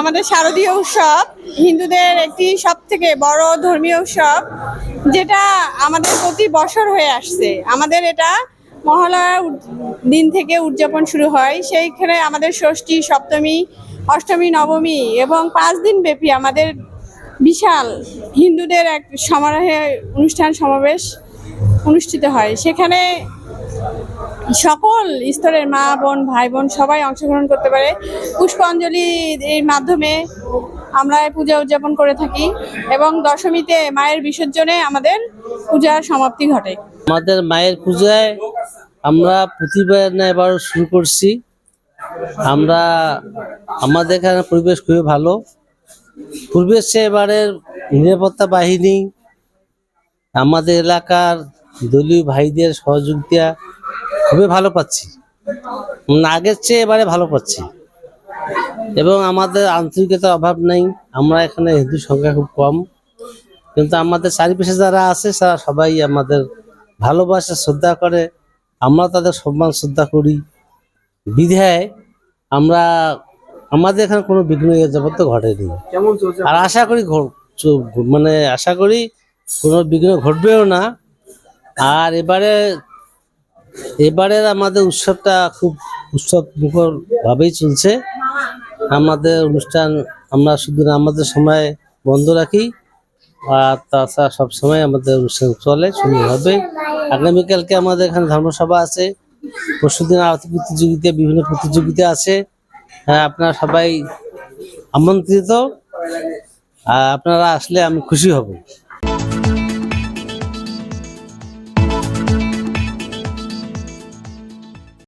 আমাদের শারদীয় উৎসব হিন্দুদের একটি সব থেকে বড় ধর্মীয় উৎসব, যেটা আমাদের প্রতি বছর হয়ে আসছে। আমাদের এটা মহালয়ার দিন থেকে উদযাপন শুরু হয়। সেইখানে আমাদের ষষ্ঠী, সপ্তমী, অষ্টমী, নবমী এবং পাঁচ দিন ব্যাপী আমাদের বিশাল হিন্দুদের এক সমারোহে অনুষ্ঠান সমাবেশ অনুষ্ঠিত হয়। সেখানে সকল স্তরের মা বোন, ভাই বোন সবাই অংশগ্রহণ করতে পারে। পুষ্পাঞ্জলি এর মাধ্যমে আমরা পূজা উদযাপন করে থাকি এবং দশমীতে মায়ের বিসর্জনে আমাদের পূজার সমাপ্তি ঘটে। আমাদের মায়ের পূজায় আমরা প্রতিবার এবার শুরু করছি। আমরা, আমাদের এখানে পরিবেশ খুবই ভালো। পূর্বের চেয়ে এবারের নিরাপত্তা বাহিনী, আমাদের এলাকার দলীয় ভাইদের সহযোগিতা খুবই ভালো পাচ্ছি। আগের চেয়ে এবারে ভালো পাচ্ছি। এবং আমাদের আন্তরিকতার অভাব নেই। আমরা এখানে হিন্দু সংখ্যা খুব কম। কিন্তু আমাদের চারিপাশে যারা আছে তারা সবাই আমাদের ভালোবাসে শ্রদ্ধা করে। আমরা তাদের সম্মান শ্রদ্ধা করি। বিধায় আমরা আমাদের এখানে কোনো বিঘ্ন যাবত ঘটেনি। আর আশা করি মানে আশা করি কোনো বিঘ্ন ঘটবেও না। আর এবারে এবারের আমাদের উৎসবটা খুব উৎসব মুখর ভাবেই চলছে। আমাদের অনুষ্ঠান আমরা শুধু আমাদের সময় বন্ধ রাখি, আর তাছাড়া সবসময় আমাদের অনুষ্ঠান চলে সুন্দরভাবে আগামীকালকে আমাদের এখানে ধর্মসভা আছে। পরশুদিন আরতি প্রতিযোগিতা, বিভিন্ন প্রতিযোগিতা আছে। হ্যাঁ আপনারা সবাই আমন্ত্রিত। আর আপনারা আসলে আমি খুশি হব।